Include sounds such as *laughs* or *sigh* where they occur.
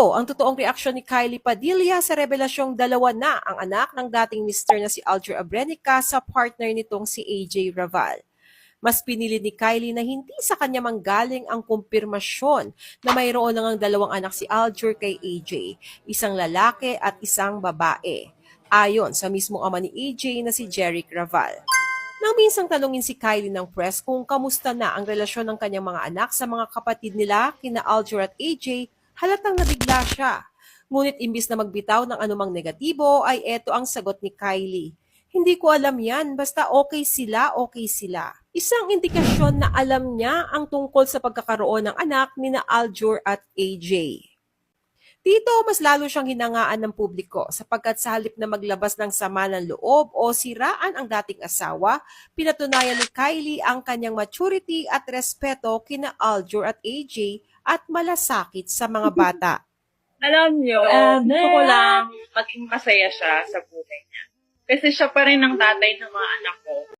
Ito ang totoong reaksyon ni Kylie Padilla sa revelasyong dalawa na ang anak ng dating mister na si Aljur Abrenica sa partner nitong si AJ Raval. Mas pinili ni Kylie na hindi sa kanya manggaling ang kumpirmasyon na mayroon ng ang dalawang anak si Aljur kay AJ, isang lalaki at isang babae. Ayon sa mismong ama ni AJ na si Jeric Raval. Nang minsang tanungin si Kylie ng press kung kamusta na ang relasyon ng kanyang mga anak sa mga kapatid nila, kina Aljur at AJ, halatang nabigla siya. Ngunit imbis na magbitaw ng anumang negatibo ay eto ang sagot ni Kylie. Hindi ko alam yan, basta okay sila, okay sila. Isang indikasyon na alam niya ang tungkol sa pagkakaroon ng anak ni na Aljur at AJ. Dito, mas lalo siyang hinangaan ng publiko sapagkat sa halip na maglabas ng sama ng loob o siraan ang dating asawa, pinatunayan ni Kylie ang kanyang maturity at respeto kina Aljur at AJ at malasakit sa mga *laughs* bata. Alam nyo, Ah, gusto ko lang maging masaya siya sa buhay niya. Kasi siya pa rin ang tatay ng mga anak ko.